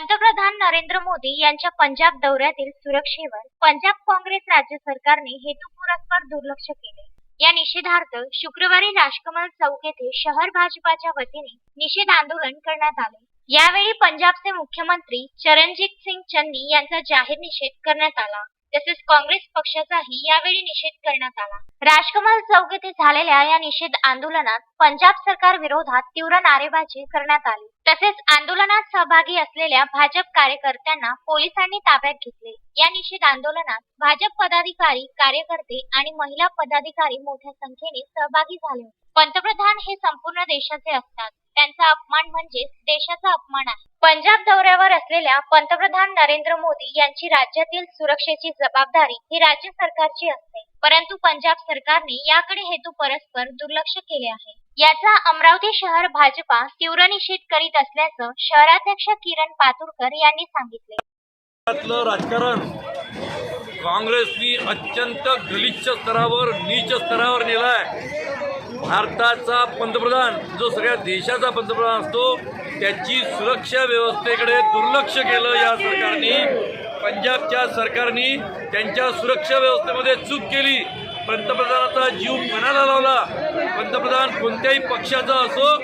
पंतप्रधान नरेंद्र मोदी यांच्या पंजाब दौऱ्यातील सुरक्षेवर पंजाब काँग्रेस राज्य सरकारने हेतुपुरस्पर दुर्लक्ष केले. या निषेधार्थ शुक्रवारी राजकमल चौक येथे शहर भाजपाच्या वतीने निषेध आंदोलन करण्यात आले. यावेळी पंजाबचे मुख्यमंत्री चरणजीत सिंग चन्नी यांचा जाहीर निषेध करण्यात आला. तसेच काँग्रेस पक्षाचाही यावेळी निषेध करण्यात आला. राजकमल चौक येथे झालेल्या या निषेध आंदोलनात पंजाब सरकार विरोधात तीव्र नारेबाजी करण्यात आली. तसेच आंदोलनात सहभागी असलेल्या भाजप कार्यकर्त्यांना पोलिसांनी ताब्यात घेतले. या निषेध आंदोलनात भाजप पदाधिकारी कार्यकर्ते आणि महिला पदाधिकारी मोठ्या संख्येने सहभागी झाले पंतप्रधान हे संपूर्ण देशाचे असतात. त्यांचा अपमान म्हणजेच देशाचा अपमान आहे. पंजाब दौऱ्यावर असलेल्या पंतप्रधान नरेंद्र मोदी यांची राज्यातील सुरक्षेची जबाबदारी ही राज्य सरकारची असते. परंतु पंजाब सरकारने याकडे हेतू परस्पर दुर्लक्ष केले आहे. याचा अमरावती शहर भाजपा तीव्र निषेध करीत असल्याचं शहराध्यक्ष किरण पातुरकर यांनी सांगितले. राजकारण काँग्रेसनी अत्यंत गलिच्छ स्तरावर नीच स्तरावर नेलं भारताचा पंतप्रधान जो सगळ्या देशाचा पंतप्रधान असतो त्याची सुरक्षा व्यवस्थेकडे दुर्लक्ष केलं या सरकारने. पंजाबच्या सरकारने त्यांच्या सुरक्षा व्यवस्थेमध्ये चूक केली. पंतप्रधानाचा जीव मनाला लावला. पंतप्रधान कोणत्याही पक्षाचा असो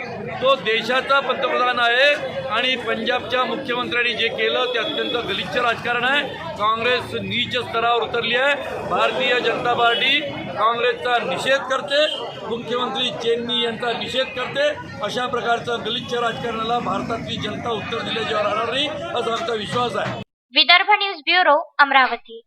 तो देशाचा पंतप्रधान आहे. आणि पंजाबच्या मुख्यमंत्र्यांनी जे केलं ते अत्यंत गलिच्छ राजकारण आहे. काँग्रेस नीच स्तरावर उतरली आहे. भारतीय जनता पार्टी काँग्रेसचा निषेध करते. मुख्यमंत्री चेन्नी यांचा निषेध करते. अशा प्रकारचं गलिच्छ राजकारणाला भारतातली जनता उत्तर दिल्याशिवाय राहणार नाही असा आमचा विश्वास आहे. Vidarbha news bureau Amravati.